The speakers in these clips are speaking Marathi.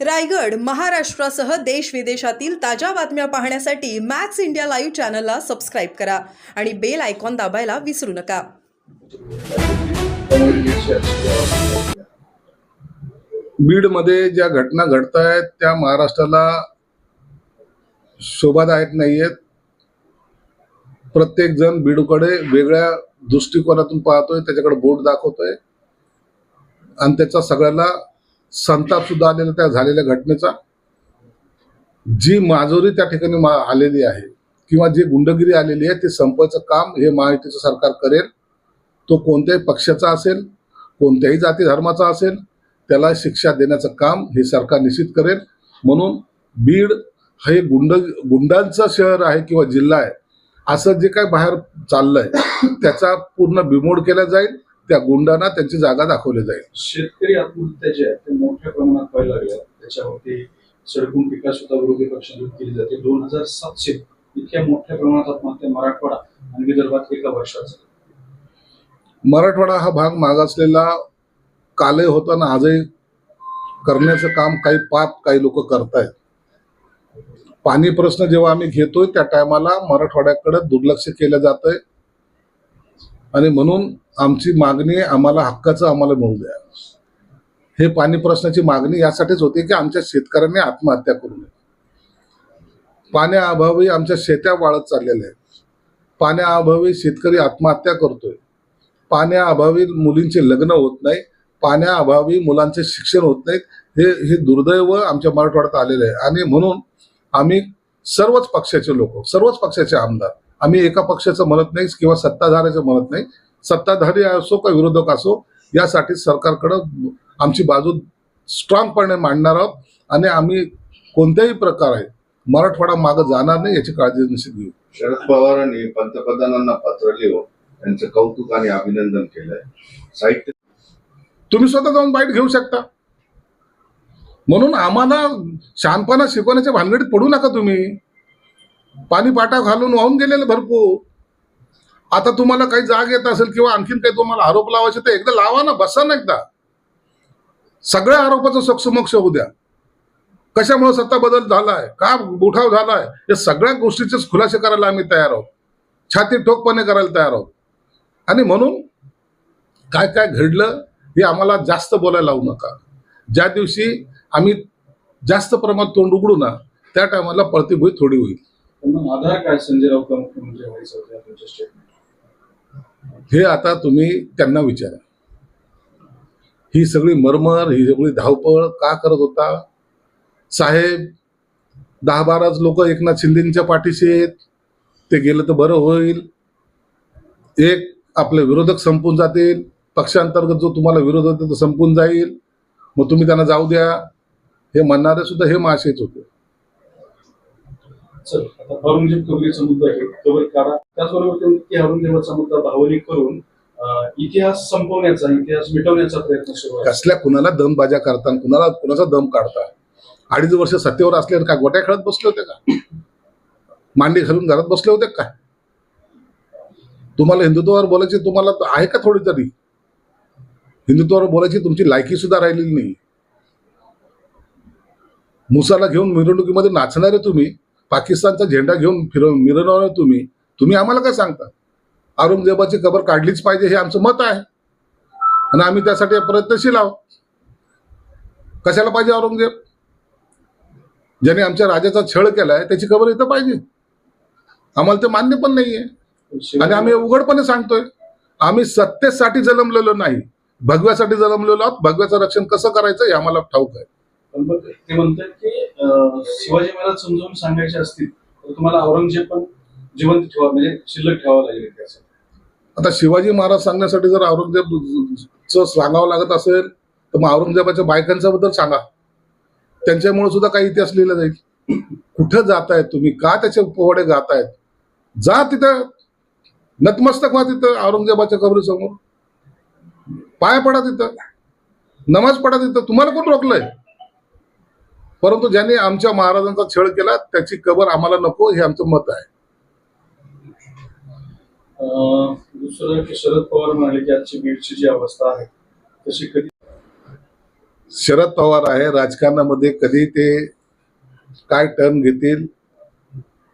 रायगड महाराष्ट्रासह देश विदेशातील ताज्या बातम्या पाहण्यासाठी मॅक्स इंडिया लाईव्ह चॅनलला सबस्क्राईब करा आणि बेल आयकॉन दाबायला विसरू नका. बीडमध्ये ज्या घटना घडत आहेत त्या महाराष्ट्राला शोभादायक नाही आहेत प्रत्येक जण बीडकडे वेगळ्या दृष्टिकोनातून पाहतोय त्याच्याकडे बोट दाखवतोय. आणि त्याचा सगळ्याला संताप सुद्धा आलेला त्या झालेल्या घटनेचा. जी माजोरी त्या ठिकाणी मा आलेली आहे किंवा जी गुंडगिरी आलेली आहे ते संपवायचं काम हे महायुतीचं सरकार करेल. तो कोणत्याही पक्षाचा असेल कोणत्याही जाती धर्माचा असेल त्याला शिक्षा देण्याचं काम हे सरकार निश्चित करेल. म्हणून बीड हे गुंड गुंडांचं शहर आहे किंवा जिल्हा आहे असं जे काय बाहेर चाललंय त्याचा पूर्ण बिमोड केला जाईल. त्या गुंडांना त्यांची जागा दाखवली जाईल. शेतकरी आत्महत्या जे आहेत ते मोठ्या प्रमाणात व्हायला लागल्या त्याच्यावरती सडकून टीका सुद्धा विरोधी पक्षांनी केली जाते. दोन हजार सातशे इतक्या मोठ्या प्रमाणात आत्महत्या मराठवाडा आणि विदर्भात एका वर्षात. मराठवाडा हा भाग मागासलेला कालही होता ना आजही करण्याचं काम काही पाप काही लोक करतायत. पाणी प्रश्न जेव्हा आम्ही घेतोय त्या टायमाला मराठवाड्याकडे दुर्लक्ष केलं जातंय. आणि म्हणून आमची मागणी आम्हाला हक्काचं आम्हाला मिळू द्या. हे पाणी प्रश्नाची मागणी यासाठीच होती की आमच्या शेतकऱ्यांनी आत्महत्या करू नये. पाण्याअभावी आमच्या शेत्या वाळत चाललेल्या आहेत. पाण्याअभावी शेतकरी आत्महत्या करतोय. पाण्याअभावी मुलींचे लग्न होत नाही. पाण्याअभावी मुलांचे शिक्षण होत नाहीत हे हे दुर्दैव आमच्या मराठवाड्यात आलेलं आहे. आणि म्हणून आम्ही सर्वच पक्षाचे लोक सर्वच पक्षाचे आमदार आम्ही एका पक्षाचं म्हणत नाही किंवा सत्ताधाऱ्याचं म्हणत नाही. सत्ताधारी असो का विरोधक असो यासाठी सरकारकडं आमची बाजू स्ट्रॉंगपणे मांडणार आहोत आणि आम्ही कोणत्याही प्रकारे मराठवाडा मागं जाणार नाही याची काळजी निश्चित घेऊ. शरद पवारांनी पंतप्रधानांना पत्र लिहून त्यांचं कौतुक आणि अभिनंदन केलंय. साहित्य तुम्ही स्वतः जाऊन बाईट घेऊ शकता. म्हणून आम्हाला शहाणपणा शिकवण्याच्या भानगडीत पडू नका तुम्ही. पाणी पाटा घालून वाहून गेलेले भरपूर. आता तुम्हाला काही जाग येत असेल किंवा आणखीन काही तुम्हाला आरोप लावायचे तर एकदा लावा ना बसा ना एकदा. सगळ्या आरोपाचं सक्षमक्ष होऊ द्या. कशामुळे सत्ता बदल झालाय का उठाव झालाय या सगळ्या गोष्टीचेच खुलासे करायला आम्ही तयार आहोत. छाती ठोकपणे करायला तयार आहोत. आणि म्हणून काय काय घडलं हे आम्हाला जास्त बोलायला लावू नका. ज्या दिवशी आम्ही जास्त प्रमाणात तोंड उघडू ना त्या टायमाला पळतीभुई थोडी होईल. आधार काय संजयराव राऊत मुख्यमंत्री म्हणजे व्हायचं होतं तुमच्या स्टेटमेंट हे आता तुम्ही त्यांना विचारा. ही सगळी मरमर ही सगळी धावपळ का करत होता? साहेब दहा बाराच लोक एकनाथ शिंदेच्या पाठीशी आहेत. ते गेलं तर बरं होईल. एक आपले विरोधक संपून जातील. पक्षांतर्गत जो तुम्हाला विरोध होता तो संपून जाईल. मग तुम्ही त्यांना जाऊ द्या. हे म्हणणारे सुद्धा हे माशेच होते. आता औरंगजेब कबरीचा मुद्दा आहे कबर करा त्याचबरोबर त्यांनी औरंगजेबाचा मुद्दा भावनिक करून इतिहास संपवण्याचा इतिहास मिटवण्याचा प्रयत्न सुरू आहे. कसल्या कुणाला दमबाजा करता कुणाला कुणाचा दम काढता? अडीच वर्ष सत्तेवर असल्यावर का गोट्या खेळत बसले होते का? मांडी घालून घरात बसले होते का? तुम्हाला हिंदुत्वावर बोलायची तुम्हाला आहे का थोडी तरी? हिंदुत्वावर बोलायची तुमची लायकी सुद्धा राहिलेली नाही. मुसाला घेऊन मिरवणुकीमध्ये नाचणारे तुम्ही पाकिस्तानचा झेंडा घेऊन फिर मिरवणार तुम्ही. तुम्ही आम्हाला काय सांगता? औरंगजेबाची कबर काढलीच पाहिजे हे आमचं मत आहे. आणि आम्ही त्यासाठी प्रयत्नशील आहोत. कशाला पाहिजे औरंगजेब? ज्याने आमच्या राजाचा छळ केलाय त्याची खबर इथं पाहिजे. आम्हाला ते मान्य पण नाहीये. आणि आम्ही उघडपणे सांगतोय आम्ही सत्तेसाठी जन्मलेलो नाही. भगव्यासाठी जन्मलेलो आहोत. भगव्याचं रक्षण कसं करायचं हे आम्हाला ठाऊक आहे. पण मग ते म्हणतात की शिवाजी महाराज समजावून सांगायचे असतील तर तुम्हाला औरंगजेब पण जिवंत ठेवा म्हणजे शिल्लक ठेवावं लागेल इतिहासात आता शिवाजी महाराज सांगण्यासाठी जर औरंगजेबचं सांगावं लागत असेल तर मग औरंगजेबाच्या बायकांच्या बद्दल सांगा. त्यांच्यामुळे सुद्धा काही इतिहास लिहिला जाईल. कुठं जातायत तुम्ही? का त्याचे पोवाडे गातायत? जा तिथं. नतमस्तक व्हा तिथं औरंगजेबाच्या कबरीसमोर. पाय पडा तिथं. नमाज पडा तिथं. तुम्हाला कोण रोखलंय? परंतु ज्यांनी आमच्या महाराजांचा छळ केला त्याची कबर आम्हाला नको हे आमचं मत आहे. अं, दुसरं की शरद पवार म्हणाले की आजची बीडची जी अवस्था आहे तशी कधी शरद पवार आहे राजकारणामध्ये कधी ते काय टर्न घेतील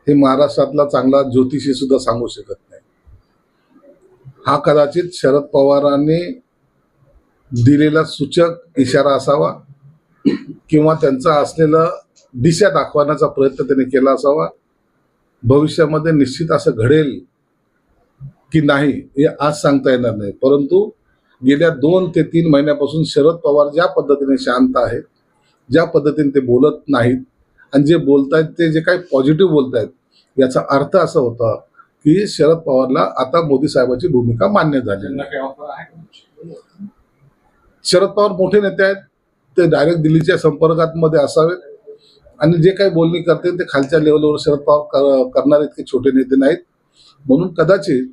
हे महाराष्ट्रातला चांगला ज्योतिषी सुद्धा सांगू शकत नाही. हा कदाचित शरद पवारांनी दिलेला सूचक इशारा असावा किंवा त्यांचा असलेला दिशा दाखवण्याचा प्रयत्न त्यांनी केला असावा. भविष्यामध्ये निश्चित असं घडेल की नाही हे आज सांगता येणार नाही. परंतु गेल्या दोन ते तीन महिन्यापासून शरद पवार ज्या पद्धतीने शांत आहेत ज्या पद्धतीने ते बोलत नाहीत आणि जे बोलतायत ते जे काही पॉझिटिव्ह बोलतायत याचा अर्थ असा होता की शरद पवारला आता मोदी साहेबांची भूमिका मान्य का? शरद पवार मोठे नेते आहेत. ते डायरेक्ट दिल्लीच्या संपर्कात मध्ये असावेत आणि जे काही बोलणी करते ते खालच्या लेवलवर शरद पवार कर- करणारे इतके छोटे नेते नाहीत. म्हणून कदाचित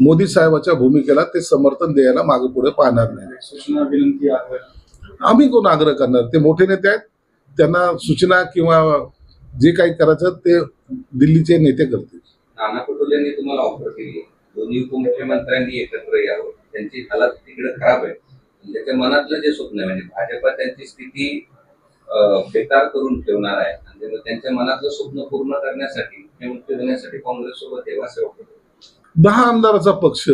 मोदी साहेबाच्या भूमिकेला ते समर्थन द्यायला मागे पुढे पाहणार नाही. सूचना विनंती आग्रह आम्ही कोण आग्रह करणार? ते मोठे नेते आहेत. त्यांना सूचना किंवा जे काही करायचं ते दिल्लीचे नेते करतील. नाना पटोलेंनी तुम्हाला ऑफर केली. दोन्ही उपमुख्यमंत्र्यांनी एकत्र यावं. त्यांची हालत तिकडे खराब आहे. त्याच्या मनातलं जे स्वप्न आहे म्हणजे भाजपा त्यांची स्थिती बेकार करून ठेवणार आहे. आणि त्यांच्या मनातलं स्वप्न पूर्ण करण्यासाठी मुख्यमंत्री होण्यासाठी काँग्रेस सोबत हे सेवा दहा आमदाराचा पक्ष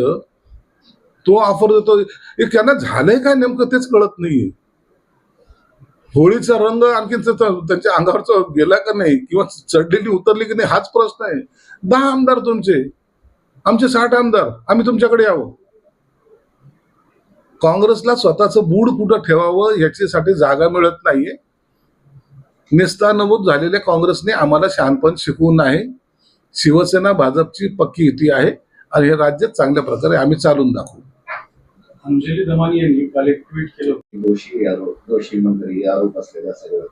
तो ऑफर देतो. त्यांना झालंय काय नेमकं तेच कळत नाहीये. होळीचा रंग आणखी त्यांच्या अंगावरचा गेला का नाही किंवा चढलेली उतरली की नाही हाच प्रश्न आहे. दहा आमदार तुमचे. आमचे साठ आमदार आम्ही तुमच्याकडे यावं. काँग्रेसला स्वतःचं बूड कुठं ठेवावं याच्यासाठी जागा मिळत नाहीये. नेस्तानभूत झालेल्या काँग्रेसने आम्हाला शहाणपण शिकवून आहे शिवसेना भाजपची पक्की युती आहे आणि हे राज्य चांगल्या प्रकारे आम्ही चालून दाखवू. अंजली दमानी यांनी काल एक ट्विट केलं होतं. दोषी आरोप दोषी मंत्री आरोप असलेलं सगळं.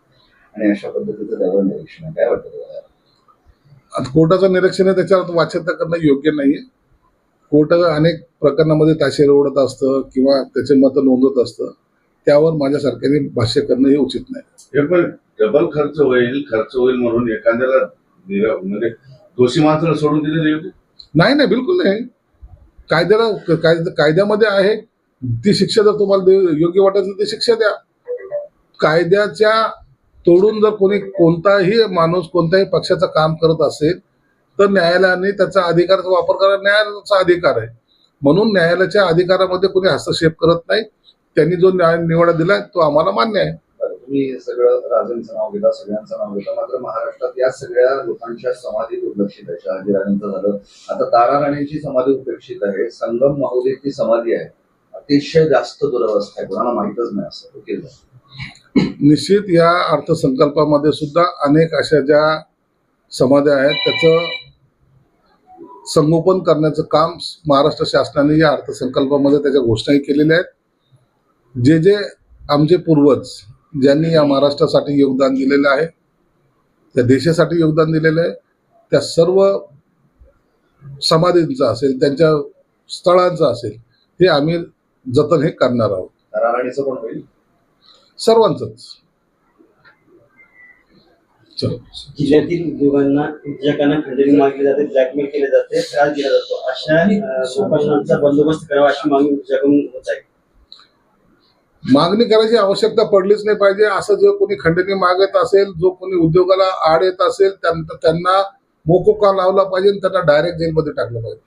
आणि अशा पद्धतीचं त्यावर निरीक्षण काय वाटतं तुम्हाला? आता कोर्टाचं निरीक्षण आहे त्याच्यावर वाच्यता करणं योग्य नाहीये. कोर्ट अनेक प्रकरणामध्ये ताशेर ओढत असतं किंवा त्याचे मत नोंदवत असतं त्यावर माझ्यासारख्याने भाष्य करणं हे उचित नाही. हे पण डबल खर्च होईल खर्च होईल म्हणून एखाद्याला म्हणजे दोषी माणसाला सोडून दिले नाही नाही बिलकुल नाही. कायद्याला कायद- कायद्यामध्ये आहे ती शिक्षा जर तुम्हाला योग्य वाटत ती शिक्षा द्या. कायद्याच्या तोडून जर कोणी कोणताही माणूस कोणत्याही पक्षाचं काम करत असेल तर न्यायालयाने त्याचा अधिकाराचा वापर करायला न्यायालयाचा अधिकार आहे. म्हणून न्यायालयाच्या अधिकारामध्ये कोणी हस्तक्षेप करत नाही. त्यांनी जो न्याय निवाडा दिलाय तो आम्हाला मान्य आहे. तुम्ही सगळं राजांचं नाव घेता सगळ्यांचं नाव घेता मात्र महाराष्ट्रात या सगळ्या लोकांच्या समाधी दुर्लक्षित आहे. शहाजी राजांचं झालं. आता तारा राणींची समाधी उपेक्षित आहे. संगम माहुलीची समाधी आहे. अतिशय जास्त दुरवस्था आहे. कोणाला माहितच नाही असं. वकील निश्चित या अर्थसंकल्पामध्ये सुद्धा अनेक अशा ज्या समाध्या आहेत त्याचं संगोपन करण्याचं काम महाराष्ट्र शासनाने या अर्थसंकल्पामध्ये त्याच्या घोषणाही केलेल्या आहेत. जे जे आमचे पूर्वज ज्यांनी या महाराष्ट्रासाठी योगदान दिलेलं आहे त्या देशासाठी योगदान दिलेलं आहे त्या सर्व समाधींचं असेल त्यांच्या स्थळांचं असेल हे आम्ही जतन हे करणार आहोत. सर्वांचंच. जिल्ह्यातील उद्योगांना उद्योजकांना खंडणी मागली जाते ब्लॅकमेल केले जाते त्रास दिला जातो. अशा लोकांचा बंदोबस्त करावा अशी मागणी उद्योजकांकडून होत आहे. मागणी करायची आवश्यकता पडलीच नाही पाहिजे. असं जो कोणी खंडणी मागत असेल जो कोणी उद्योगाला आड येत असेल त्यांना मोकोका लावला पाहिजे आणि त्यांना डायरेक्ट जेलमध्ये टाकलं पाहिजे?